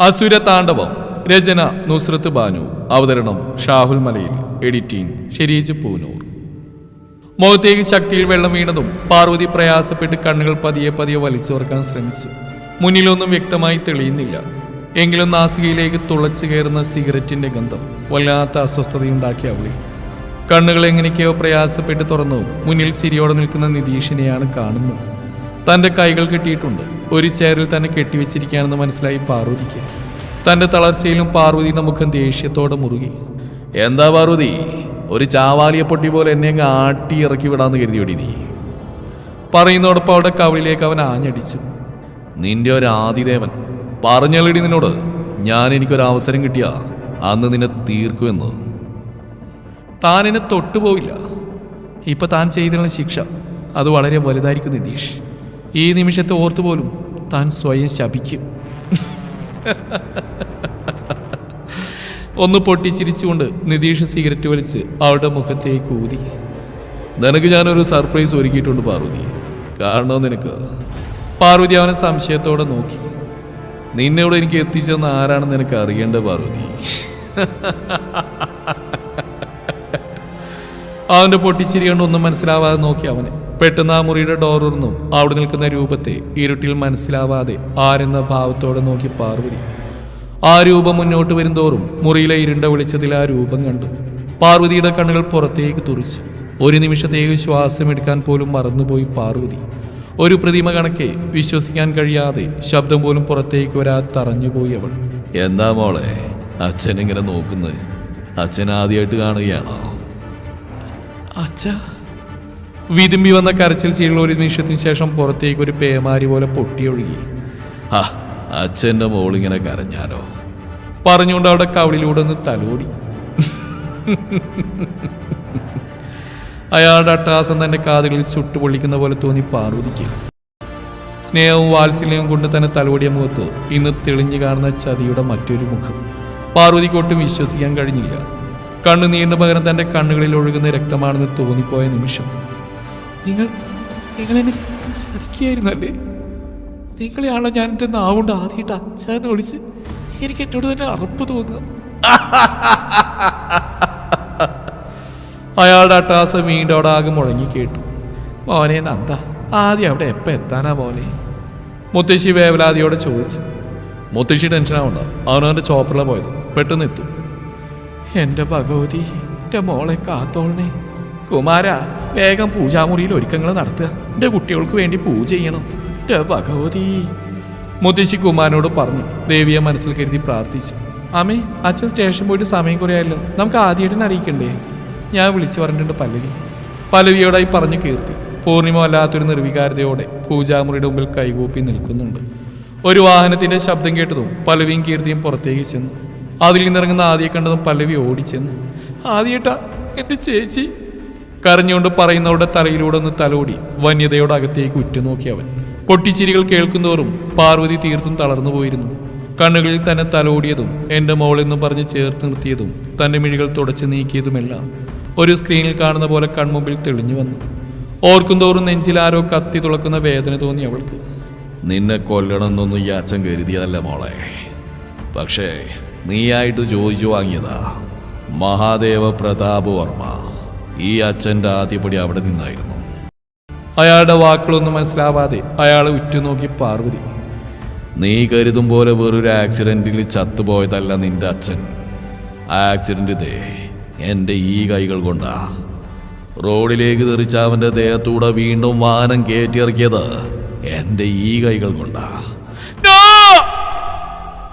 അസുര താണ്ഡവം. രചന നുസ്രത്ത് ബാനു. അവതരണം ഷാഹുൽ മലയിൽ. എഡിറ്റിംഗ് ഷെരീജ് പൂനൂർ. മുഖത്തേക്ക് ശക്തിയിൽ വെള്ളം വീണതും പാർവതി പ്രയാസപ്പെട്ട് കണ്ണുകൾ പതിയെ പതിയെ വലിച്ചോർക്കാൻ ശ്രമിച്ചു. മുന്നിലൊന്നും വ്യക്തമായി തെളിയുന്നില്ല. എങ്കിലും നാസികയിലേക്ക് തുളച്ചു കയറുന്ന സിഗരറ്റിന്റെ ഗന്ധം വല്ലാത്ത അസ്വസ്ഥതയുണ്ടാക്കി അവളി. കണ്ണുകൾ എങ്ങനെയൊക്കെയോ പ്രയാസപ്പെട്ട് തുറന്നു. മുന്നിൽ ചിരിയോടെ നിൽക്കുന്ന നിതീഷിനെയാണ് കാണുന്നത്. തന്റെ കൈകൾ കെട്ടിയിട്ടുണ്ട്. ഒരു ചേറിൽ തന്നെ കെട്ടിവെച്ചിരിക്കുകയാണെന്ന് മനസ്സിലായി പാർവതിക്ക്. തന്റെ തളർച്ചയിലും പാർവതിയുടെ മുഖം ദേഷ്യത്തോടെ മുറുകി. എന്താ പാർവതി? ഒരു ചാവാലിയ പൊട്ടി പോലെ എന്നെ അങ്ങ് ആട്ടി ഇറക്കി വിടാന്ന് കരുതിയോടി നീ. പറയുന്നതോടൊപ്പം അവിടെ കവിളിലേക്ക് അവൻ ആഞ്ഞടിച്ചു. നിന്റെ ഒരു ആദിദേവൻ. പറഞ്ഞല്ലടി നിന്നോട്? ഞാൻ എനിക്കൊരു അവസരം കിട്ടിയ അന്ന് നിന്നെ തീർക്കുമെന്ന്. താൻ എന്നെ തൊട്ടുപോയില്ല ഇപ്പൊ താൻ ചെയ്തിരുന്ന ശിക്ഷ. അത് വളരെ വലുതായിരിക്കും നിതീഷ്. ഈ നിമിഷത്തെ ഓർത്തുപോലും താൻ സ്വയം ശപിക്കും. ഒന്ന് പൊട്ടി ചിരിച്ചുകൊണ്ട് നിതീഷ് സിഗരറ്റ് വലിച്ച് അവളുടെ മുഖത്തേക്ക് ഊതി. നിനക്ക് ഞാനൊരു സർപ്രൈസ് ഒരുക്കിയിട്ടുണ്ട് പാർവതി. കാണണോ നിനക്ക്? പാർവതി അവനെ സംശയത്തോടെ നോക്കി. നിന്നോട് എനിക്ക് എത്തിച്ചെന്ന് ആരാണെന്ന് നിനക്ക് അറിയേണ്ട പാർവതി? അവന്റെ പൊട്ടിച്ചിരി കൊണ്ട് ഒന്നും മനസ്സിലാവാതെ നോക്കി അവനെ. പെട്ടെന്ന് ആ മുറിയുടെ ഡോർ ഉറന്നു. അവിടെ നിൽക്കുന്ന രൂപത്തെ ഇരുട്ടിൽ മനസ്സിലാവാതെ ആരെന്ന ഭാവത്തോടെ നോക്കി പാർവതി. ആ രൂപം മുന്നോട്ട് വരുന്തോറും മുറിയിലെ ഇരുണ്ട വെളിച്ചത്തിൽ ആ രൂപം കണ്ടു. പാർവതിയുടെ കണ്ണുകൾ പുറത്തേക്ക് തുറിച്ചു. ഒരു നിമിഷത്തേക്ക് ശ്വാസമെടുക്കാൻ പോലും മറന്നുപോയി പാർവതി. ഒരു പ്രതിമ കണക്കെ വിശ്വസിക്കാൻ കഴിയാതെ ശബ്ദം പോലും പുറത്തേക്ക് വരാതെ തറഞ്ഞുപോയി അവൾ. എന്താ മോളെ? അച്ഛൻ ഇങ്ങനെ നോക്കുന്നത് അച്ഛൻ ആദ്യമായിട്ട് കാണുകയാണോ? അച്ഛ വിതുമ്പി വന്ന കരച്ചിൽ ചെയ്യുന്ന ഒരു നിമിഷത്തിന് ശേഷം പുറത്തേക്ക് ഒരു പേമാരി പോലെ പൊട്ടിയൊഴുകി. ആ അച്ഛന്റെ മോളിങ്ങനെ കരഞ്ഞാലോ? പറഞ്ഞുകൊണ്ട് അവിടെ കവിളിലൂടെ ഒന്ന് തലോടി. അയാളുടെ അട്ടാസം തന്റെ കാതുകളിൽ ചുട്ടുപൊള്ളിക്കുന്ന പോലെ തോന്നി പാർവതിക്ക്. സ്നേഹവും വാത്സല്യവും കൊണ്ട് തന്നെ തലോടിയ മുഖത്ത് ഇന്ന് തെളിഞ്ഞു കാണുന്ന ചതിയുടെ മറ്റൊരു മുഖം. പാർവതിക്ക് ഒട്ടും വിശ്വസിക്കാൻ കഴിഞ്ഞില്ല. കണ്ണു നീണ്ട പകരം തന്റെ കണ്ണുകളിൽ ഒഴുകുന്ന രക്തമാണെന്ന് തോന്നിപ്പോയ നിമിഷം നിങ്ങൾ നിങ്ങൾ എന്നെ ചതിക്കുകയായിരുന്നല്ലേ നിങ്ങളെയാണോ ഞാൻ എന്റെ നാവുകൊണ്ട് ആദ്യമായിട്ട് അച്ഛന്ന് വിളിച്ച് എനിക്ക് എന്നോട് തന്നെ അറപ്പ് തോന്നുക? അയാളുടെ അട്ടാസം വീണ്ടും അവിടെ ആകെ മുഴങ്ങി കേട്ടു മോനെ നന്ദ ആദ്യം അവിടെ എപ്പോൾ എത്താനാ മോനെ? മുത്തശ്ശി വേവലാതിയോടെ ചോദിച്ചു. മുത്തശ്ശി ടെൻഷനാവണ്ട അവനവന്റെ ചോപ്പറിലാണ് പോയത്? പെട്ടെന്ന് എത്തും. എന്റെ ഭഗവതി എന്റെ മോളെ കാത്തോളണേ. കുമാര വേഗം പൂജാമുറിയിൽ ഒരുക്കങ്ങൾ നടത്തുക. എന്റെ കുട്ടികൾക്ക് വേണ്ടി പൂജ ചെയ്യണം. എന്റെ ഭഗവതി. മുത്തശ്ശി കുമാരനോട് പറഞ്ഞു. ദേവിയെ മനസ്സിൽ കരുതി പ്രാർത്ഥിച്ചു. അമ്മേ അച്ഛൻ സ്റ്റേഷൻ പോയിട്ട് സമയം കുറയായല്ലോ. നമുക്ക് ആദ്യമായിട്ട് അറിയിക്കണ്ടേ? ഞാൻ വിളിച്ചു പറഞ്ഞിട്ടുണ്ട് പല്ലവി. പല്ലവിയോടായി പറഞ്ഞു കീർത്തി. പൂർണിമ അല്ലാത്തൊരു നിർവികാരതയോടെ പൂജാമുറിയുടെ മുമ്പിൽ കൈകൂപ്പി നിൽക്കുന്നുണ്ട്. ഒരു വാഹനത്തിന്റെ ശബ്ദം കേട്ടതും പല്ലവിയും കീർത്തിയും പുറത്തേക്ക് ചെന്നു. അതിൽ നിന്നിറങ്ങുന്ന ആദ്യം കണ്ടതും പല്ലവി ഓടിച്ചെന്നു. ആദ്യേട്ടാ എന്റെ ചേച്ചി. കരഞ്ഞുകൊണ്ട് പറയുന്നവരുടെ തലയിലൂടെ ഒന്ന് തലോടി വന്യതയോട് അകത്തേക്ക് ഉറ്റുനോക്കി അവൻ പൊട്ടിച്ചിരികൾ കേൾക്കുന്തോറും പാർവതി തീർത്തും തളർന്നു പോയിരുന്നു. കണ്ണുകളിൽ തന്നെ തലോടിയതും എന്റെ മോളെന്നും പറഞ്ഞ് ചേർത്ത് നിർത്തിയതും തന്റെ മിഴികൾ തുടച്ചു നീക്കിയതുമെല്ലാം ഒരു സ്ക്രീനിൽ കാണുന്ന പോലെ കൺമുമ്പിൽ തെളിഞ്ഞു വന്നു. ഓർക്കുന്തോറും നെഞ്ചിൽ ആരോ കത്തി തുളക്കുന്ന വേദന തോന്നി അവൾക്ക്. നിന്നെ കൊല്ലണമെന്നൊന്നും ഈ അച്ഛൻ കരുതിയതല്ല മോളെ. പക്ഷേ നീയായിട്ട് ചോദിച്ചു വാങ്ങിയതാ. മഹാദേവ പ്രതാപ് വർമ്മ ഈ അച്ഛന്റെ ആദ്യപടി അവിടെ നിന്നായിരുന്നു. അയാളുടെ വാക്കുകളൊന്നും മനസ്സിലാവാതെ അയാളെ ഉറ്റുനോക്കി പാർവതി. നീ കരുതും പോലെ വേറൊരു ആക്സിഡന്റിൽ ചത്തുപോയതല്ല നിന്റെ അച്ഛൻ. ആക്സിഡന്റ് ദേ എന്റെ ഈ കൈകൾ കൊണ്ടാ. റോഡിലേക്ക് തെറിച്ച അവന്റെ ദേഹത്തൂടെ വീണ്ടും വാഹനം കയറ്റിയിറക്കിയത് എന്റെ ഈ കൈകൾ കൊണ്ടാ.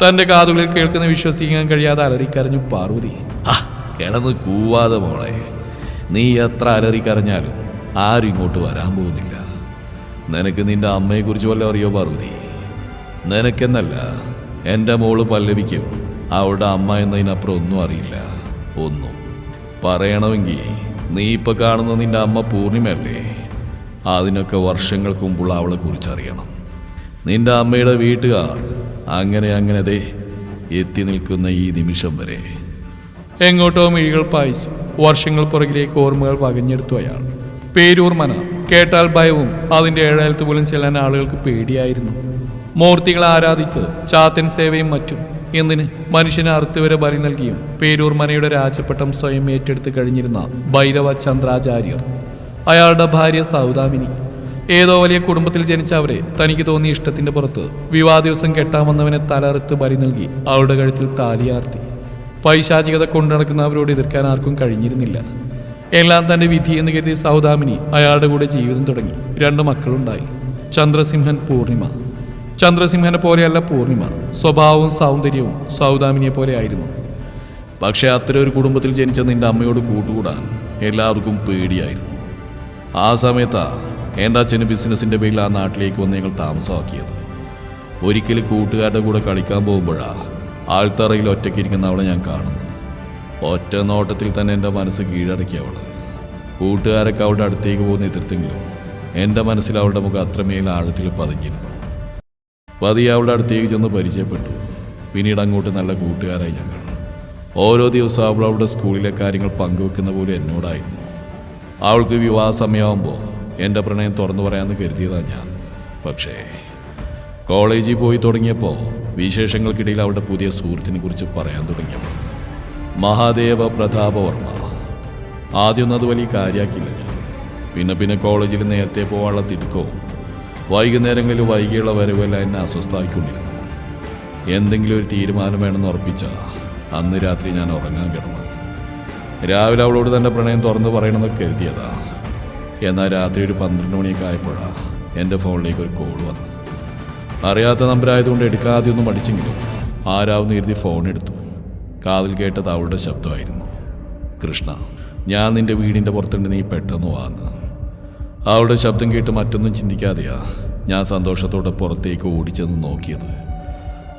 തന്റെ കാതുകളിൽ കേൾക്കുന്ന വിശ്വസിക്കാൻ കഴിയാതെ അലറിക്കരഞ്ഞു പാർവതി. "ഹ, കിടന്ന് കൂവാതെ മോളെ. നീ എത്ര അലറിക്കറിഞ്ഞാലും ആരും ഇങ്ങോട്ട് വരാൻ പോകുന്നില്ല. നിനക്ക് നിന്റെ അമ്മയെക്കുറിച്ച് വല്ല അറിയോ പാർവതി? നിനക്കെന്നല്ല എന്റെ മോൾ പല്ലവിക്കും അവളുടെ അമ്മ എന്നതിനപ്പുറം ഒന്നും അറിയില്ല. ഒന്നും. പറയണമെങ്കിൽ നീ ഇപ്പൊ കാണുന്ന നിന്റെ അമ്മ പൂർണിമയല്ലേ? അതിനൊക്കെ വർഷങ്ങൾക്ക് മുമ്പുള്ള അവളെ കുറിച്ച് അറിയണം. നിന്റെ അമ്മയുടെ വീട്ടുകാർ അങ്ങനെ അങ്ങനെ ദേ എത്തി നിൽക്കുന്ന ഈ നിമിഷം വരെ. എങ്ങോട്ടോ മിഴികൾ പായിച്ചു വർഷങ്ങൾ പുറകിലേക്ക് ഓർമ്മകൾ വകഞ്ഞെടുത്തു അയാൾ. പേരൂർ മന. കേട്ടാൽ ഭയവും അതിന്റെ ഏഴാലത്ത് പോലും ചെല്ലാൻ ആളുകൾക്ക് പേടിയായിരുന്നു. മൂർത്തികളെ ആരാധിച്ച് ചാത്തൻ സേവയും മറ്റും എന്നിന് മനുഷ്യനെ അറുത്തുവരെ ബലി നൽകിയും പേരൂർ മനയുടെ രാജപട്ടം സ്വയം ഏറ്റെടുത്ത് കഴിഞ്ഞിരുന്ന ഭൈരവ ചന്ദ്രാചാര്യർ. അയാളുടെ ഭാര്യ സൗദാമിനി. ഏതോ വലിയ കുടുംബത്തിൽ ജനിച്ച അവരെ തനിക്ക് തോന്നിയ ഇഷ്ടത്തിന്റെ പുറത്ത് വിവാഹ ദിവസം കെട്ടാമെന്നവനെ തലറുത്ത് ബലി നൽകി അവളുടെ കഴുത്തിൽ താലിയാർത്തി പൈശാചികത കൊണ്ടു നടക്കുന്നവരോട് എതിർക്കാൻ ആർക്കും കഴിഞ്ഞിരുന്നില്ല. എല്ലാം തന്റെ വിധി എന്ന് കരുതി സൗദാമിനി അയാളുടെ കൂടെ ജീവിതം തുടങ്ങി. രണ്ട് മക്കളുണ്ടായി. ചന്ദ്രസിംഹൻ പൂർണിമ. ചന്ദ്രസിംഹനെ പോലെയല്ല പൂർണിമ. സ്വഭാവവും സൗന്ദര്യവും സൗദാമിനിയെ പോലെ ആയിരുന്നു. പക്ഷേ അത്തരം ഒരു കുടുംബത്തിൽ ജനിച്ച നിന്റെ അമ്മയോട് കൂട്ടുകൂടാൻ എല്ലാവർക്കും പേടിയായിരുന്നു. ആ സമയത്താ എന്റെ അച്ഛന് ബിസിനസിന്റെ പേരിൽ ആ നാട്ടിലേക്ക് വന്ന് ഞങ്ങൾ താമസമാക്കിയത്. ഒരിക്കൽ കൂട്ടുകാരുടെ കൂടെ കളിക്കാൻ പോകുമ്പോഴാ ആൾത്തറയിൽ ഒറ്റയ്ക്കിരിക്കുന്ന അവളെ ഞാൻ കാണുന്നു. ഒറ്റ നോട്ടത്തിൽ തന്നെ എന്റെ മനസ്സ് കീഴടക്കിയ അവൾ. കൂട്ടുകാരൊക്കെ അവളുടെ അടുത്തേക്ക് പോകുന്ന എതിർത്തെങ്കിലും എന്റെ മനസ്സിൽ അവളുടെ മുഖം അത്രമേൽ ആഴത്തിൽ പതിഞ്ഞിരുന്നു. പതിയെ അവളുടെ അടുത്തേക്ക് ചെന്ന് പരിചയപ്പെട്ടു. പിന്നീട് അങ്ങോട്ട് നല്ല കൂട്ടുകാരായി ഞങ്ങൾ. ഓരോ ദിവസവും അവൾ അവളുടെ സ്കൂളിലെ കാര്യങ്ങൾ പങ്കുവെക്കുന്ന പോലെ എന്നോടായിരുന്നു. അവൾക്ക് വിവാഹ സമയമാകുമ്പോൾ എന്റെ പ്രണയം തുറന്നു പറയാമെന്ന് കരുതിയതാണ് ഞാൻ. പക്ഷേ കോളേജിൽ പോയി തുടങ്ങിയപ്പോൾ വിശേഷങ്ങൾക്കിടയിൽ അവളുടെ പുതിയ സുഹൃത്തിനെ കുറിച്ച് പറയാൻ തുടങ്ങിയപ്പോൾ മഹാദേവ പ്രതാപവർമ്മ ആദ്യമൊന്നും അത് വലിയ കാര്യമാക്കിയില്ല ഞാൻ. പിന്നെ പിന്നെ കോളേജിൽ നേരത്തെ പോകാനുള്ള തിടുക്കവും വൈകുന്നേരങ്ങളിൽ വൈകിയുള്ള വരവെല്ലാം എന്നെ അസ്വസ്ഥമാക്കിക്കൊണ്ടിരുന്നു എന്തെങ്കിലും ഒരു തീരുമാനം വേണമെന്ന് ഉറപ്പിച്ച അന്ന് രാത്രി ഞാൻ ഉറങ്ങാൻ കിടന്നു രാവിലെ അവളോട് തന്നെ പ്രണയം തുറന്നു പറയണമെന്ന് കരുതിയതാ. എന്നാൽ രാത്രി ഒരു പന്ത്രണ്ട് മണിയൊക്കെ ആയപ്പോഴാണ് എന്റെ ഫോണിലേക്ക് ഒരു കോൾ വന്നു അറിയാത്ത നമ്പരായതുകൊണ്ട് എടുക്കാതെയൊന്നും മടിച്ചെങ്കിലും ആരാവുന്ന എഴുതി ഫോൺ എടുത്തു. കാതിൽ കേട്ടത് അവളുടെ ശബ്ദമായിരുന്നു. കൃഷ്ണ ഞാൻ നിന്റെ വീടിന്റെ പുറത്തുണ്ട് നീ പെട്ടെന്ന് വാന്ന് അവളുടെ ശബ്ദം കേട്ട് മറ്റൊന്നും ചിന്തിക്കാതെയാ ഞാൻ സന്തോഷത്തോടെ പുറത്തേക്ക് ഓടിച്ചെന്ന് നോക്കിയത്.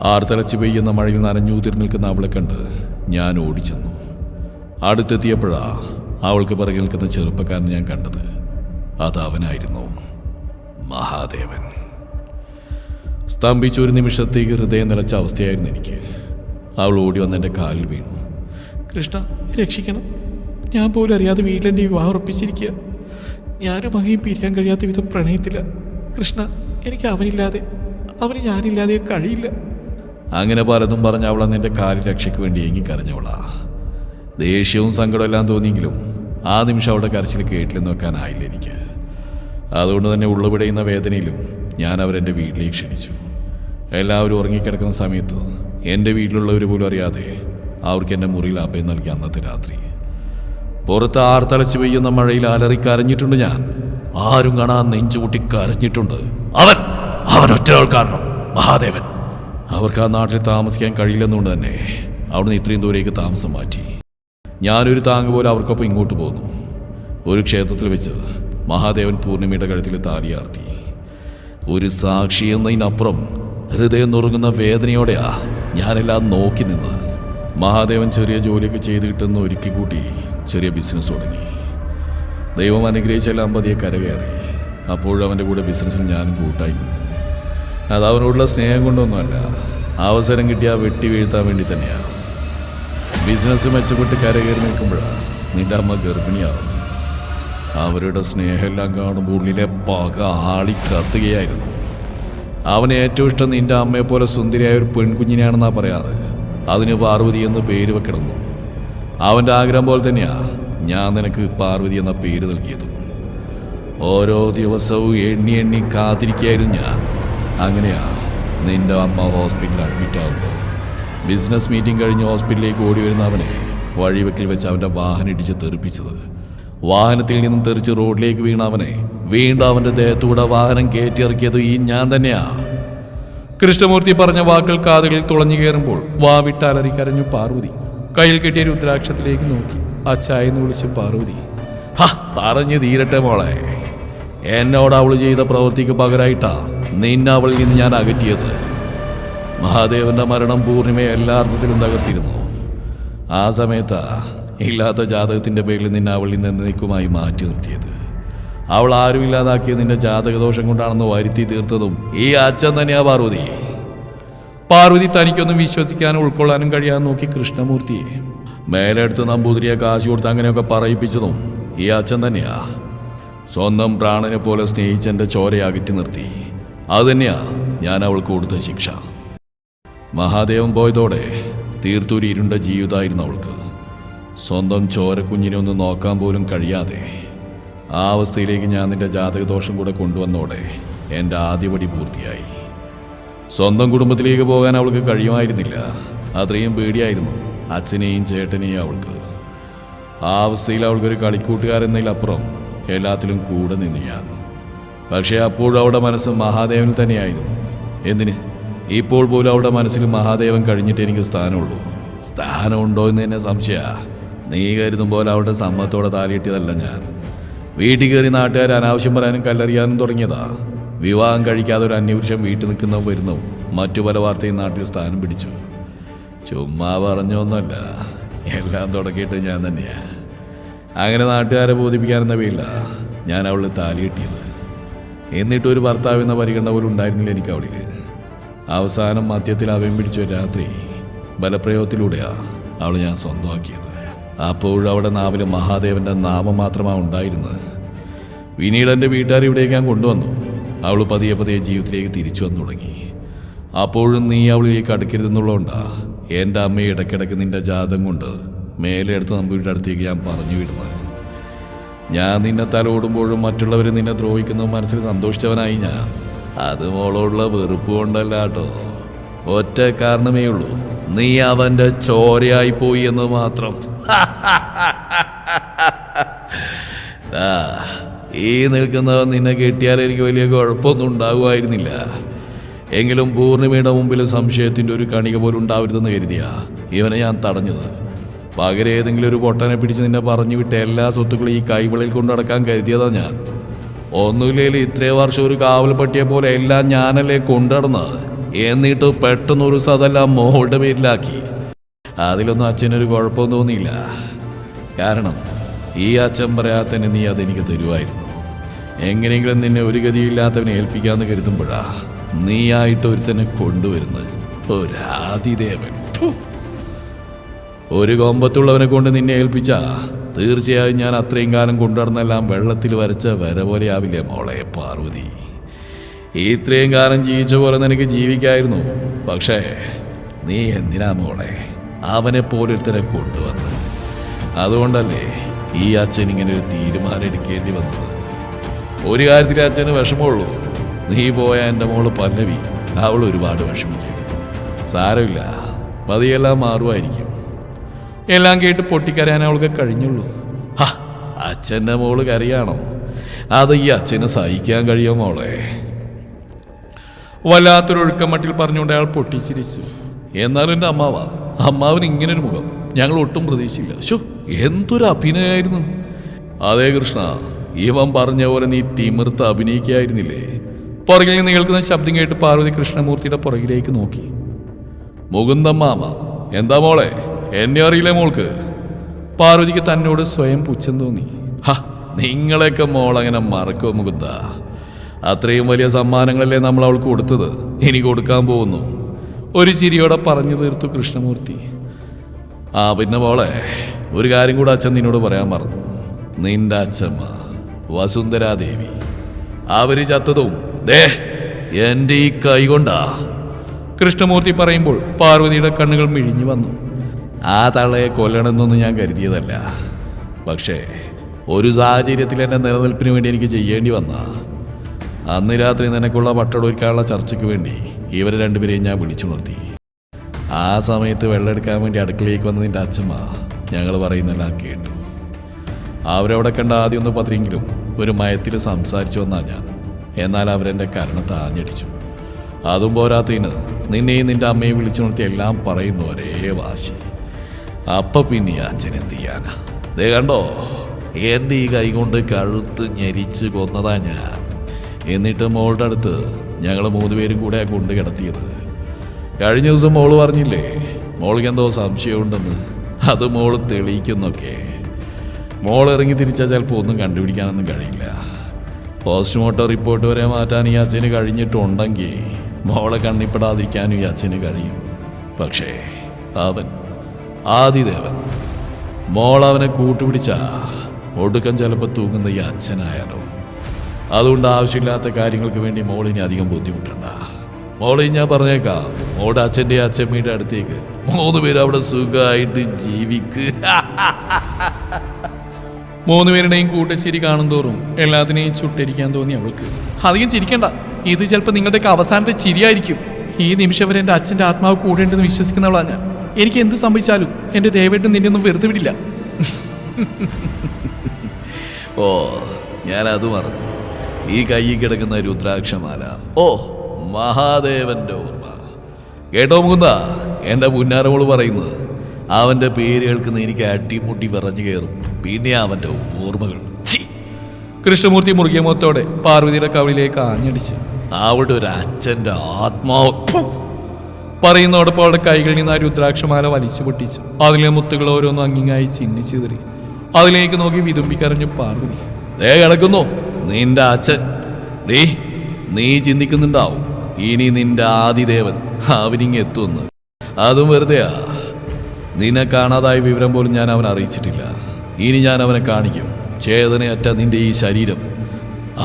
ആർത്തലച്ച് പെയ്യുന്ന മഴയിൽ നനഞ്ഞൂതിരി നിൽക്കുന്ന അവളെ കണ്ട് ഞാൻ ഓടിച്ചെന്നു. അടുത്തെത്തിയപ്പോഴാ അവൾക്ക് പിറകിൽ നിൽക്കുന്ന ചെറുപ്പക്കാരൻ ഞാൻ കണ്ടത്. അതവനായിരുന്നു മഹാദേവൻ. സ്തംഭിച്ച ഒരു നിമിഷത്തേക്ക് ഹൃദയം നിലച്ച അവസ്ഥയായിരുന്നു എനിക്ക്. അവൾ ഓടി വന്ന് എന്റെ കാലിൽ വീണു. കൃഷ്ണ രക്ഷിക്കണം. ഞാൻ പോലും അറിയാതെ വീട്ടിലെന്റെ വിവാഹം ഉറപ്പിച്ചിരിക്കുക. ഞാനും മകയും പിരിയാൻ കഴിയാത്ത വിധം പ്രണയത്തില്ല കൃഷ്ണ എനിക്ക് അവനില്ലാതെ അവന് ഞാനില്ലാതെ കഴിയില്ല. അങ്ങനെ പലതും പറഞ്ഞ അവൾ അന്ന് എന്റെ കാലിൽ രക്ഷയ്ക്ക് വേണ്ടി ഏങ്ങിക്കരഞ്ഞവളാ ദേഷ്യവും സങ്കടവും എല്ലാം തോന്നിയെങ്കിലും ആ നിമിഷം അവളുടെ കരച്ചിൽ കേട്ടില്ലെന്ന് വെക്കാനായില്ല എനിക്ക്. അതുകൊണ്ട് തന്നെ ഉള്ളുപിടയുന്ന വേദനയിലും ഞാൻ അവരെന്റെ വീട്ടിലേക്ക് ക്ഷണിച്ചു. എല്ലാവരും ഉറങ്ങിക്കിടക്കുന്ന സമയത്ത് എന്റെ വീട്ടിലുള്ളവർ പോലും അറിയാതെ അവർക്ക് എന്റെ മുറിയിൽ അഭയം നൽകി അന്നത്തെ രാത്രി. പുറത്ത് ആർത്തലച്ച് പെയ്യുന്ന മഴയിൽ അലറി കരഞ്ഞിട്ടുണ്ട് ഞാൻ. ആരും കാണാൻ നെഞ്ചുകൂട്ടി കരഞ്ഞിട്ടുണ്ട്. അവൻ അവൻ ഒറ്റയാൾ കാരണം മഹാദേവൻ. അവർക്ക് ആ നാട്ടിൽ താമസിക്കാൻ കഴിയില്ലെന്നുകൊണ്ട് തന്നെ അവിടുന്ന് ഇത്രയും ദൂരേക്ക് താമസം മാറ്റി. ഞാനൊരു താങ്ങ് പോലെ അവർക്കൊപ്പം ഇങ്ങോട്ട് പോന്നു. ഒരു ക്ഷേത്രത്തിൽ വെച്ച് മഹാദേവൻ പൂർണിമയുടെ കഴുത്തിൽ താലിയാർത്തി ഒരു സാക്ഷി എന്നതിനപ്പുറം ഹൃദയം നുറുങ്ങുന്ന വേദനയോടെയാ ഞാനെല്ലാം നോക്കി നിന്ന് മഹാദേവൻ ചെറിയ ജോലിയൊക്കെ ചെയ്ത് കിട്ടുന്ന ഒരുക്കി കൂട്ടി ചെറിയ ബിസിനസ് തുടങ്ങി. ദൈവം അനുഗ്രഹിച്ചെല്ലാം പതിയെ കരകയറി. അപ്പോഴും അവന്റെ കൂടെ ബിസിനസ്സിൽ ഞാനും കൂട്ടായി നിന്നു. അത് അവനോടുള്ള സ്നേഹം കൊണ്ടൊന്നുമല്ല അവസരം കിട്ടിയാൽ വെട്ടി വീഴ്ത്താൻ വേണ്ടി തന്നെയാണ് ബിസിനസ് മെച്ചപ്പെട്ട് കരകയറി നിൽക്കുമ്പോഴാണ് നിന്റെ അമ്മ ഗർഭിണിയാവും അവരുടെ സ്നേഹമെല്ലാം കാണുമ്പോൾ ഉള്ളിലെ പക ആളി കത്തുകയായിരുന്നു അവന് ഏറ്റവും ഇഷ്ടം നിന്റെ അമ്മയെ പോലെ സുന്ദരിയായ ഒരു പെൺകുഞ്ഞിനെയാണെന്നാ പറയാറ്. അതിന് പാർവതി എന്ന് പേര് വെക്കണമെന്നു. അവന്റെ ആഗ്രഹം പോലെ തന്നെയാ ഞാൻ നിനക്ക് പാർവതി എന്ന പേര് നൽകിയതും. ഓരോ ദിവസവും എണ്ണി എണ്ണി കാത്തിരിക്കുകയായിരുന്നു ഞാൻ. അങ്ങനെയാ നിന്റെ അമ്മ ഹോസ്പിറ്റലിൽ അഡ്മിറ്റ് ആകുമ്പോൾ ബിസിനസ് മീറ്റിംഗ് കഴിഞ്ഞ് ഹോസ്പിറ്റലിലേക്ക് ഓടി വരുന്ന അവനെ വഴിവെക്കിൽ വെച്ച് അവന്റെ വാഹനം ഇടിച്ച് തെറിപ്പിച്ചത്. വാഹനത്തിൽ നിന്നും തെറിച്ച് റോഡിലേക്ക് വീണ അവനെ വീണ്ടും അവന്റെ ദേഹത്തൂടെ വാഹനം കയറ്റിയിറക്കിയത് ഈ ഞാൻ തന്നെയാ. കൃഷ്ണമൂർത്തി പറഞ്ഞ വാക്കുകൾ കാതുകളിൽ തുളഞ്ഞു കയറുമ്പോൾ വാവിട്ടാലറി കരഞ്ഞു പാർവതി. കയ്യിൽ കിട്ടിയ രുദ്രാക്ഷത്തിലേക്ക് നോക്കി. അച്ചായെന്ന് വിളിച്ച് പാർവതി. പറഞ്ഞു തീരട്ടെ മോളെ. എന്നോട് അവൾ ചെയ്ത പ്രവൃത്തിക്ക് പകരമായിട്ടാ നിന്നെ അവളിൽ നിന്ന് ഞാൻ അകറ്റിയത്. മഹാദേവന്റെ മരണം പൂർണിമയെ എല്ലാ അർത്ഥത്തിലും തകർത്തിരുന്നു. ആ സമയത്താ ഇല്ലാത്ത ജാതകത്തിന്റെ പേരിൽ നിന്നെ അവളിൽ നിന്ന് നീക്കുമായി മാറ്റി നിർത്തിയത്. അവൾ ആരും ഇല്ലാതാക്കിയ നിന്റെ ജാതകദോഷം കൊണ്ടാണെന്ന് വരുത്തി തീർത്തതും ഈ അച്ഛൻ തന്നെയാ പാർവതി. പാർവതി തനിക്കൊന്നും വിശ്വസിക്കാനും ഉൾക്കൊള്ളാനും കഴിയാതെ നോക്കി കൃഷ്ണമൂർത്തിയെ. മേലെടുത്ത് നമ്പൂതിരിയെ കാശ് കൊടുത്ത് അങ്ങനെയൊക്കെ പറയിപ്പിച്ചതും ഈ അച്ഛൻ തന്നെയാ. സ്വന്തം പ്രാണനെ പോലെ സ്നേഹിച്ചെന്റെ ചോരയെ അകറ്റി നിർത്തി. അതുതന്നെയാ ഞാൻ അവൾക്ക് കൊടുത്ത ശിക്ഷ. മഹാദേവൻ പോയതോടെ തീർത്തൊരു ഇരുണ്ട ജീവിതമായിരുന്നു അവൾക്ക്. സ്വന്തം ചോരക്കുഞ്ഞിനെ ഒന്ന് നോക്കാൻ പോലും കഴിയാതെ ആ അവസ്ഥയിലേക്ക് ഞാൻ നിന്റെ ജാതകദോഷം കൂടെ കൊണ്ടുവന്നോടെ. എന്റെ ആദ്യപടി പൂർത്തിയായി. സ്വന്തം കുടുംബത്തിലേക്ക് പോകാൻ അവൾക്ക് കഴിയുമായിരുന്നില്ല. അത്രയും പേടിയായിരുന്നു അച്ഛനെയും ചേട്ടനെയും അവൾക്ക്. ആ അവസ്ഥയിൽ അവൾക്കൊരു കളിക്കൂട്ടുകാരെന്നതിലപ്പുറം എല്ലാത്തിലും കൂടെ നിന്നു ഞാൻ. പക്ഷേ അപ്പോഴും അവളുടെ മനസ്സ് മഹാദേവൻ തന്നെയായിരുന്നു. എന്തിന്? ഇപ്പോൾ പോലും അവളുടെ മനസ്സിൽ മഹാദേവൻ കഴിഞ്ഞിട്ട് എനിക്ക് സ്ഥാനമുള്ളൂ. സ്ഥാനമുണ്ടോ എന്ന് തന്നെ സംശയ. നീ കരുതും പോലെ അവളുടെ സമ്മത്തോടെ താലിയിട്ടിയതല്ല ഞാൻ. വീട്ടിൽ കയറി നാട്ടുകാർ അനാവശ്യം പറയാനും കല്ലെറിയാനും തുടങ്ങിയതാ. വിവാഹം കഴിക്കാതെ ഒരു അന്യപുരുഷൻ വീട്ടിൽ നിൽക്കുന്നതും വരുന്നു. മറ്റു പല വാർത്തയും നാട്ടിൽ സ്ഥാനം പിടിച്ചു. ചുമ്മാ പറഞ്ഞൊന്നുമല്ല. എല്ലാം തുടക്കിയിട്ട് ഞാൻ തന്നെയാ. അങ്ങനെ നാട്ടുകാരെ ബോധിപ്പിക്കാനെന്ന പേരില്ല ഞാൻ അവളിൽ താലി കിട്ടിയത്. എന്നിട്ട് ഒരു ഭർത്താവ് എന്ന പരിഗണന പോലും ഉണ്ടായിരുന്നില്ല എനിക്ക് അവളിൽ. അവസാനം മദ്യത്തിൽ അവയം പിടിച്ച രാത്രി ബലപ്രയോഗത്തിലൂടെയാണ് അവൾ ഞാൻ സ്വന്തമാക്കിയത്. അപ്പോഴും അവിടെ നാവിൽ മഹാദേവന്റെ നാമം മാത്രമാണ് ഉണ്ടായിരുന്നത്. പിന്നീട് എന്റെ വീട്ടുകാർ ഇവിടേക്ക് ഞാൻ കൊണ്ടുവന്നു. അവൾ പതിയെ പതിയെ ജീവിതത്തിലേക്ക് തിരിച്ചു വന്നു തുടങ്ങി. അപ്പോഴും നീ അവളിലേക്ക് അടുക്കരുതെന്നുള്ളതുകൊണ്ടാ എന്റെ അമ്മയെ ഇടയ്ക്കിടയ്ക്ക് നിന്റെ ജാതം കൊണ്ട് മേലെ എടുത്ത് അടുത്തേക്ക് ഞാൻ പറഞ്ഞു വിടുന്നത്. ഞാൻ നിന്നെ തലോടുമ്പോഴും മറ്റുള്ളവർ നിന്നെ ദ്രോഹിക്കുന്ന മനസ്സിൽ സന്തോഷിച്ചവനായി ഞാൻ. അത് മോളോടുള്ള വെറുപ്പ് കൊണ്ടല്ല കേട്ടോ ഒറ്റ കാരണമേ ഉള്ളൂ. നീ അവന്റെ ചോരയായി പോയി എന്ന് മാത്രം. ഈ നിൽക്കുന്നവൻ നിന്നെ കിട്ടിയാൽ എനിക്ക് വലിയ കുഴപ്പമൊന്നും ഉണ്ടാകുമായിരുന്നില്ല. എങ്കിലും പൂർണിമയുടെ മുമ്പിൽ സംശയത്തിന്റെ ഒരു കണിക പോലും ഉണ്ടാവരുതെന്ന് കരുതിയാ ഇവനെ ഞാൻ തടഞ്ഞത്. പകരം ഏതെങ്കിലും ഒരു പൊട്ടനെ പിടിച്ച് നിന്നെ പറഞ്ഞു വിട്ട് എല്ലാ സ്വത്തുക്കളും ഈ കൈവളിൽ കൊണ്ടടക്കാൻ കരുതിയതാ ഞാൻ. ഒന്നുമില്ലെങ്കിൽ ഇത്രയും വർഷം ഒരു കാവൽ പട്ടിയെ പോലെ എല്ലാം ഞാനല്ലേ കൊണ്ടുനടന്നത്? എന്നിട്ട് പെട്ടെന്ന് ഒരു സതെല്ലാം മോളുടെ പേരിലാക്കി. അതിലൊന്നും അച്ഛനൊരു കുഴപ്പമൊന്നും തോന്നിയില്ല. കാരണം ഈ അച്ഛൻ പറയാത്തന്നെ നീ അതെനിക്ക് തരുമായിരുന്നു എങ്ങനെയെങ്കിലും നിന്നെ ഒരു ഗതിയില്ലാത്തവനെ ഏൽപ്പിക്കാന്ന് കരുതുമ്പോഴാ നീയായിട്ട് ഒരുത്തനെ കൊണ്ടുവരുന്നത്. ഒരാതിദേവൻ. ഒരു കൊമ്പത്തുള്ളവനെ കൊണ്ട് നിന്നെ ഏൽപ്പിച്ച തീർച്ചയായും ഞാൻ അത്രയും കാലം കൊണ്ടുനടന്നെല്ലാം വെള്ളത്തിൽ വരച്ച വര പോലെ ആവില്ലേ മോളെ പാർവതി? ഇത്രയും കാലം ജീവിച്ച പോലെ നിനക്ക് ജീവിക്കായിരുന്നു. പക്ഷേ നീ എന്തിനാ മോളെ? അവനെ പോലൊരുത്തനെ കൊണ്ടുവന്ന് അതുകൊണ്ടല്ലേ ഈ അച്ഛൻ ഇങ്ങനെ ഒരു തീരുമാനം എടുക്കേണ്ടി വന്നത്? ഒരു കാര്യത്തിൽ അച്ഛന് വിഷമമുള്ളൂ. നീ പോയ എന്റെ മോൾ പല്ലവി. അവൾ ഒരുപാട് വിഷമിക്കും. സാരമില്ല. പതിയെല്ലാം മാറുമായിരിക്കും. എല്ലാം കേട്ട് പൊട്ടിക്കരയാൻ അവൾക്ക് കഴിഞ്ഞുള്ളൂ. അച്ഛന്റെ മോൾ കരയാണോ? അത് ഈ അച്ഛന് സഹിക്കാൻ കഴിയോ മോളെ? വല്ലാത്തൊരു ഒഴുക്കമട്ടിൽ പറഞ്ഞുകൊണ്ട് അയാൾ പൊട്ടിച്ചിരിച്ചു എന്നാലും എന്റെ അമ്മാവ അമ്മാവന് ഇങ്ങനൊരു മുഖം. ഞങ്ങൾ ഒട്ടും പ്രതീക്ഷിച്ചില്ല. ശോ എന്തൊരു അഭിനയമായിരുന്നു അതേ കൃഷ്ണ ഇവൻ പറഞ്ഞ പോലെ നീ തിമിർത്ത് അഭിനയിക്കായിരുന്നില്ലേ? പുറകിൽ നിന്ന് കേൾക്കുന്ന ശബ്ദം കേട്ട് പാർവതി കൃഷ്ണമൂർത്തിയുടെ പുറകിലേക്ക് നോക്കി. മുകുന്ദം മാമ എന്താ മോളെ? എന്നെ അറിയില്ലേ മോൾക്ക്? പാർവതിക്ക് തന്നോട് സ്വയം പുച്ഛം തോന്നി. ഹ നിങ്ങളെയൊക്കെ മോളങ്ങനെ മറക്കോ മുകുന്ദ? അത്രയും വലിയ സമ്മാനങ്ങളല്ലേ നമ്മൾ അവൾക്ക് കൊടുത്തത്? ഇനി കൊടുക്കാൻ പോകുന്നു. ഒരു ചിരിയോടെ പറഞ്ഞു തീർത്തു കൃഷ്ണമൂർത്തി. ആ പിന്നെ മോളെ ഒരു കാര്യം കൂടെ അച്ഛൻ നിന്നോട് പറയാൻ പറഞ്ഞു നിന്റെ അച്ഛമ്മ വസുന്ധരാദേവി. അവർ ചത്തതും ദേ എന്റെ ഈ കൈ കൊണ്ടാ. കൃഷ്ണമൂർത്തി പറയുമ്പോൾ പാർവതിയുടെ കണ്ണുകൾ മിഴിഞ്ഞു വന്നു. ആ തള്ളയെ കൊല്ലണമെന്നൊന്നും ഞാൻ കരുതിയതല്ല. പക്ഷേ ഒരു സാഹചര്യത്തിൽ എന്റെ നിലനിൽപ്പിന് വേണ്ടി എനിക്ക് ചെയ്യേണ്ടി വന്ന. അന്ന് രാത്രി നിനക്കുള്ള പട്ടടൊരുക്കാനുള്ള ചർച്ചയ്ക്ക് വേണ്ടി ഇവരെ രണ്ടുപേരെയും ഞാൻ വിളിച്ചുണർത്തി. ആ സമയത്ത് വെള്ളം എടുക്കാൻ വേണ്ടി അടുക്കളയിലേക്ക് വന്ന നിന്റെ അച്ഛമ്മ ഞങ്ങൾ പറയുന്നെല്ലാം കേട്ടു. അവരവിടെ കണ്ട ആദ്യം ഒന്ന് പതിരെങ്കിലും ഒരു മയത്തിൽ സംസാരിച്ചു വന്നാ ഞാൻ. എന്നാൽ അവരെന്റെ കരണത്ത് ആഞ്ഞടിച്ചു അതും പോരാത്തതിന് നിന്നെയും നിന്റെ അമ്മയും വിളിച്ചു നിർത്തി എല്ലാം പറയുന്നു ഒരേ വാശി. അപ്പം പിന്നെ എന്ത് ചെയ്യാനാ? ദേ കണ്ടോ? എന്റെ ഈ കൈ കൊണ്ട് കഴുത്ത് ഞെരിച്ച് കൊന്നതാ ഞാൻ. എന്നിട്ട് മോളുടെ അടുത്ത് ഞങ്ങൾ മൂന്നുപേരും കൂടെ കൊണ്ട് കിടത്തിയത്. കഴിഞ്ഞ ദിവസം മോൾ പറഞ്ഞില്ലേ മോൾക്ക് എന്തോ സംശയമുണ്ടെന്ന്. അത് മോൾ തെളിയിക്കുന്നൊക്കെ. മോൾ ഇറങ്ങി തിരിച്ചാൽ ചിലപ്പോൾ ഒന്നും കണ്ടുപിടിക്കാനൊന്നും കഴിയില്ല. പോസ്റ്റ്മോർട്ടം റിപ്പോർട്ട് വരെ മാറ്റാൻ ഈ അച്ഛന് കഴിഞ്ഞിട്ടുണ്ടെങ്കിൽ മോളെ കണ്ണിപ്പെടാതിരിക്കാനും ഈ അച്ഛന് കഴിയും. പക്ഷേ അവൻ ആദിദേവൻ മോൾ അവനെ കൂട്ടുപിടിച്ച ഒടുക്കം ചിലപ്പോൾ തൂങ്ങുന്ന ഈ അച്ഛനായാലോ. അതുകൊണ്ട് ആവശ്യമില്ലാത്ത കാര്യങ്ങൾക്ക് വേണ്ടി മോളിനി അധികം ബുദ്ധിമുട്ടണ്ട. മോളി ഞാൻ പറഞ്ഞേക്കാം. മോളുടെ അച്ഛന്റെ അച്ഛമ്മയുടെ അടുത്തേക്ക് മൂന്ന് പേര് അവിടെ സുഖമായിട്ട് ജീവിക്ക്. മൂന്ന് പേരുടെയും കാണും തോറും എല്ലാത്തിനെയും ചുട്ടിരിക്കാൻ തോന്നി അവൾക്ക്. അധികം ചിരിക്കണ്ട. ഇത് ചിലപ്പോൾ നിങ്ങളുടെയൊക്കെ അവസാനത്തെ ചിരിയായിരിക്കും. ഈ നിമിഷം വരെ എന്റെ അച്ഛന്റെ ആത്മാവ് കൂടെ ഉണ്ടെന്ന് വിശ്വസിക്കുന്നവളാ ഞാൻ. എനിക്ക് എന്ത് സംഭവിച്ചാലും എന്റെ ദയവായിട്ട് നിന്നെ ഒന്നും വെറുതെ വിടില്ല. ഓ ഞാൻ അത് മറന്നു. ഈ കൈ കിടക്കുന്ന രുദ്രാക്ഷമാല. ഓ മഹാദേവന്റെ ഓർമ്മ. കേട്ടോ മുകുന്ദ എന്റെ മുന്നാറമോൾ പറയുന്നത് അവന്റെ പേര് കേൾക്കുന്ന എനിക്ക് അട്ടിമുട്ടി വിറഞ്ഞു കയറും. പിന്നെ അവന്റെ ഓർമ്മകൾ. കൃഷ്ണമൂർത്തി മുറുകിയ മുഖത്തോടെ പാർവതിയുടെ കവിളിലേക്ക് ആഞ്ഞടിച്ച്. അവളുടെ ഒരു അച്ഛന്റെ ആത്മാവ്. പറയുന്നതോടൊപ്പം അവളുടെ കൈകളിൽ നിന്ന് ആ രുദ്രാക്ഷമാല വലിച്ചു പൊട്ടിച്ചു. അതിലെ മുത്തുകൾ ഓരോന്നും അങ്ങിങ്ങായി ചിഹ്നിച്ചു തെറി അതിലേക്ക് നോക്കി വിതുമ്പിക്കറിഞ്ഞു പാർവതി. ദേ കിടക്കുന്നു. നിന്റെ അച്ഛൻ. നീ നീ ചിന്തിക്കുന്നുണ്ടാവും. ഇനി നിന്റെ ആദിദേവൻ അവനിങ് എത്തുമെന്ന് അതും വെറുതെയാ. നിന്നെ കാണാതായ വിവരം പോലും ഞാൻ അവനെ അറിയിച്ചിട്ടില്ല. ഇനി ഞാൻ അവനെ കാണിക്കും. ചേതനയറ്റ നിന്റെ ഈ ശരീരം.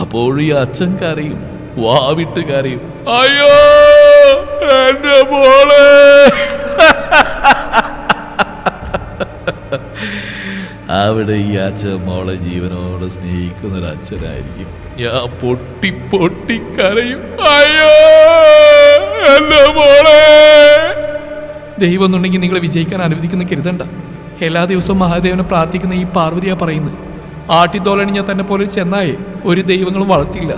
അപ്പോഴും ഈ അച്ഛൻ കരയും. വാവിട്ട് കരയും. അയ്യോ എന്റെ മോളെ! അവിടെ ഈ അച്ഛൻ മോളെ ജീവനോട് സ്നേഹിക്കുന്ന ഒരു അച്ഛനായിരിക്കും ഞാൻ പൊട്ടി പൊട്ടി കരയും. അയ്യോ എന്റെ മോളെ. ദൈവം എന്നുണ്ടെങ്കിൽ നിങ്ങളെ വിജയിക്കാൻ അനുവദിക്കുന്ന കരുതണ്ട. എല്ലാ ദിവസവും മഹാദേവനെ പ്രാർത്ഥിക്കുന്ന ഈ പാർവതിയാ പറയുന്നത്. ആട്ടിത്തോലണിഞ്ഞ തന്നെ പോലെ ചെന്നായി ഒരു ദൈവങ്ങളും വളർത്തില്ല.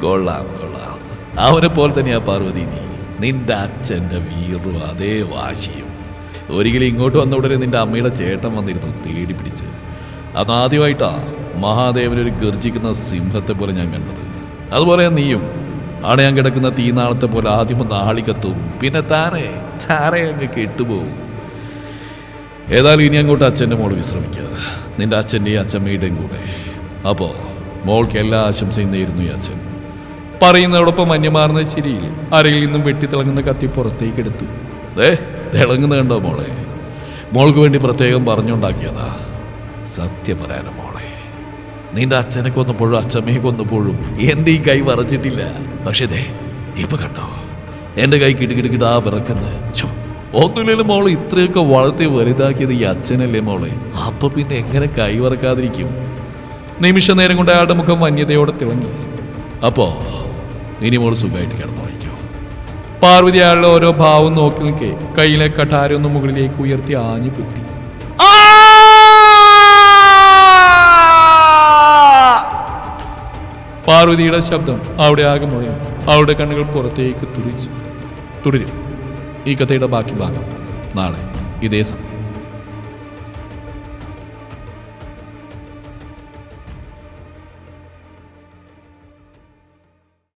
കൊള്ളാം കൊള്ളാം. അവനെ പോലെ തന്നെയാ പാർവതി നീ. നിന്റെ അച്ഛന്റെ വീറും അതേ വാശിയും. ഒരിക്കലും ഇങ്ങോട്ട് വന്ന ഉടനെ നിന്റെ അമ്മയുടെ ചേട്ടൻ വന്നിരുന്നു തേടി പിടിച്ച്. അന്ന് ആദ്യമായിട്ടാ മഹാദേവൻ ഒരു ഗർജിക്കുന്ന സിംഹത്തെ പോലെ ഞാൻ കണ്ടത്. അതുപോലെ നീയും അണയാൻ കിടക്കുന്ന തീനാളത്തെ പോലെ ആദ്യം ഒന്ന് ആളിക്കത്തും പിന്നെ താനെ താരെ അങ്ങ് കെട്ടുപോകും ഏതായാലും ഇനി അങ്ങോട്ട് അച്ഛന്റെ മോൾ വിശ്രമിക്കുക നിന്റെ അച്ഛന്റെയും അച്ഛമ്മയുടെയും കൂടെ. അപ്പോൾ മോൾക്ക് എല്ലാ ആശംസയും നേരുന്നു ഈ അച്ഛൻ. പറയുന്നതോടൊപ്പം മഞ്ഞമാർന്ന ചിരിയിൽ അരയിൽ നിന്നും വെട്ടിത്തിളങ്ങുന്ന കത്തി പുറത്തേക്കെടുത്തു ദേ തിളങ്ങുന്ന കണ്ടോ മോളെ? മോൾക്ക് വേണ്ടി പ്രത്യേകം പറഞ്ഞുണ്ടാക്കിയതാ. സത്യം പറയാനോ മോളെ. നിന്റെ അച്ഛനെ കൊന്നപ്പോഴും അച്ഛമ്മയെ കൊന്നപ്പോഴും എന്റെ ഈ കൈ വറച്ചിട്ടില്ല. പക്ഷേ ദേ ഇപ്പൊ കണ്ടോ? എന്റെ കൈ കിടുകിടുകിടാ വിറക്കുന്നത്. ചോ ഒന്നുമില്ലെങ്കിലും മോളെ ഇത്രയൊക്കെ വളർത്തി വലുതാക്കിയത് ഈ അച്ഛനല്ലേ മോളെ? അപ്പൊ പിന്നെ എങ്ങനെ കൈ വറക്കാതിരിക്കും? നിമിഷ നേരം കൊണ്ട് അയാളുടെ മുഖം വന്യതയോടെ തിളങ്ങി. അപ്പോ ഇനി മോൾ സുഖമായിട്ട് കിടന്നുറങ്ങിക്കോ പാർവതി അയാളുടെ ഓരോ ഭാവം നോക്കി നിൽക്കെ കയ്യിലെ കഠാര ഒന്ന് മുകളിലേക്ക് ഉയർത്തി ആഞ്ഞു കുത്തി. പാർവതിയുടെ ശബ്ദം അവിടെ ആകെ മുഴങ്ങി. അവളുടെ കണ്ണുകൾ പുറത്തേക്ക് തുറിച്ചു തുടരും. ഈ കഥയുടെ ബാക്കി ഭാഗം നാളെ ഇതേ സമയം.